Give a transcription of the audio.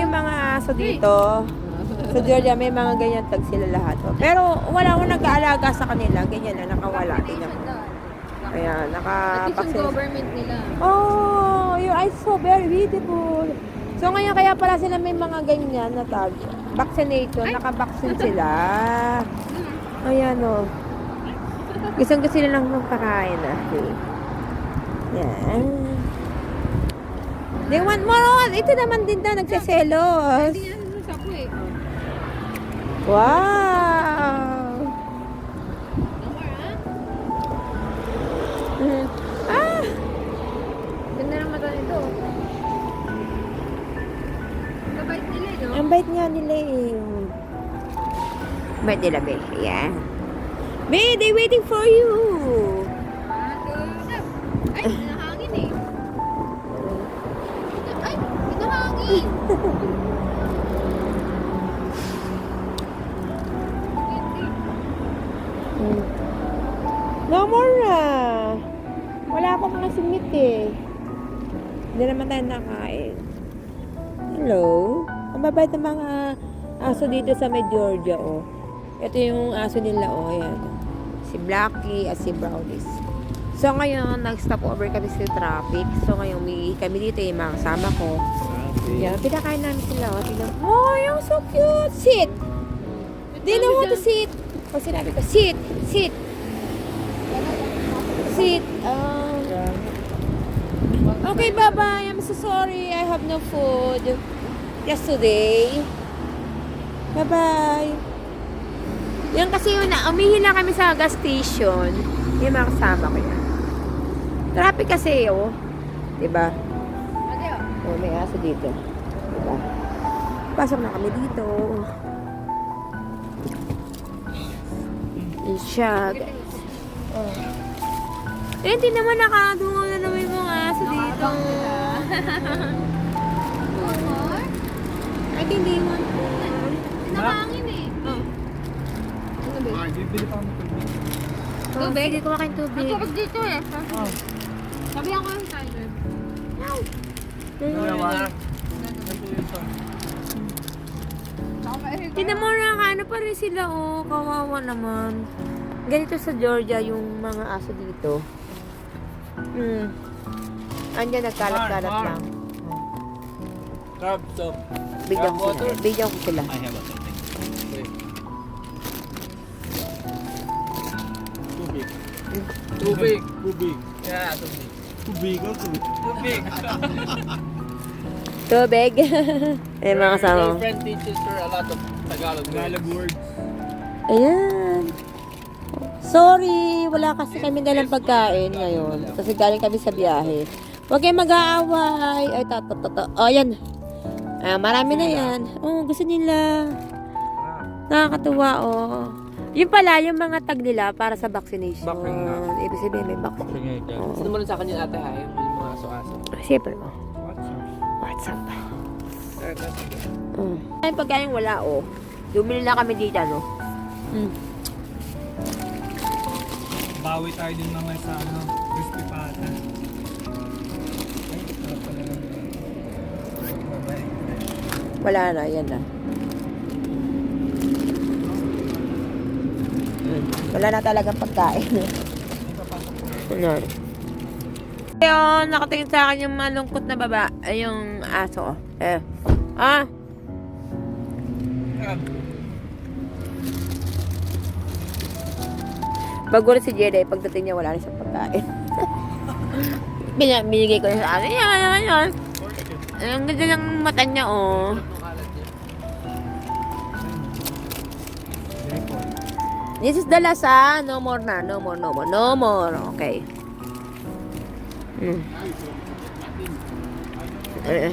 yung mga aso dito. Sa Georgia, may mga ganyan tag sila lahat. Oh. Pero wala akong nag-aalaga sa kanila. Ganyan na, nakawala. Tingnan mo. Ayan, naka-vaccine. government nila. Oh, your eyes so very beautiful. So ngayon kaya pala sila may mga ganyan na tag. Vaccination, naka-vaccine sila. Ayan o. Oh. Gusto nila lang magpakain na. Okay. Yan. They want more on. Ito naman din daw, nagsiselos. Hindi na sa ko eh. Wow! Ah. Mhm. Ah! Ganda ng mata nito. Kabait nila eh, no? Ang bait nga nila eh. Bait nila, be. Yan. Be, they waiting for you. Mga sumit eh. Hindi naman tayo nakain. Hello? Ang babait ng mga aso dito sa may Georgia, oh. Ito yung aso nila, oh. Ayan. Si Blackie at si Brownies. So, ngayon, nag-stop over kami sa traffic. So, ngayon, umiihi kami dito, yung mga kasama ko. Yan, pinakain namin sila. Oh, tingnan. Oh, yung so cute! Sit! They know how to sit. O sinabi ko, sit, sit, sit. Um, okay, bye-bye. I'm so sorry. I have no food yesterday. Bye-bye. Yan kasi yun na, umihi na kami sa gas station. Yung mga kasama ko yan. Traffic kasi, oh. Diba? Oh. May aso dito. Diba? Pasok na kami dito. Guys. Oh. Eh, hindi naman nakadungaw na naman yung mga aso dito. Amor? Ay, hindi mo. Nahangin eh. Oh. Ano ba? Ay, bibili pa kami tubig. Tubig? Hindi kumakain tubig. Tapos dito eh. Oh. Sabihan ko yung maihig. Tignan mo na, ano pa rin sila, oh. Kawawa naman. Ganito sa Georgia, yung mga aso dito. Hmm. Andyan, nagkalat-kalat Mar, Mar. lang. Crab soup. Bigyan ko sila. Bigyan ko sila. I have a something. Tubig. Tubig. Tubig. Yeah, tubig. Tubig ako. Tubig. Tubig. eh, mga kasama. My friend teaches her a lot of Tagalog words. Tagalog words. Ayan. Sorry, wala kasi kami dalang pagkain ngayon. Kasi galing kami sa biyahe. Huwag kayong mag-aaway. Ay, tato, tato. O, yan. Ah, marami na yan. Oh, gusto nila. Nakakatuwa, oh. Yun pala, yung mga tag nila para sa vaccination. Vaccine nga. Ibig sabihin, may vaccine. Oo. Sino mo rin sa akin yung ate ha? Yung mga aso-aso. Siyempre, oh. What's up? Mm. Ay, pagkain wala, oh. Dumili na kami dito, no? Mm. Bawi tayo din naman sa ano, crispy pata. Wala na, yan na. Mm. Wala na talagang pagkain. Ano? Ayun, nakatingin sa akin yung malungkot na baba. Ay, yung aso. oh. Eh. Ah, bago rin si Jedi, pagdating niya wala na siyang pagkain. Binigay ko na sa akin. Yan, yan, yan. Ang ganda ng mata niya, oh. This is the last, ah. No more na. No more, no more. No more. Okay. Mm. Eh,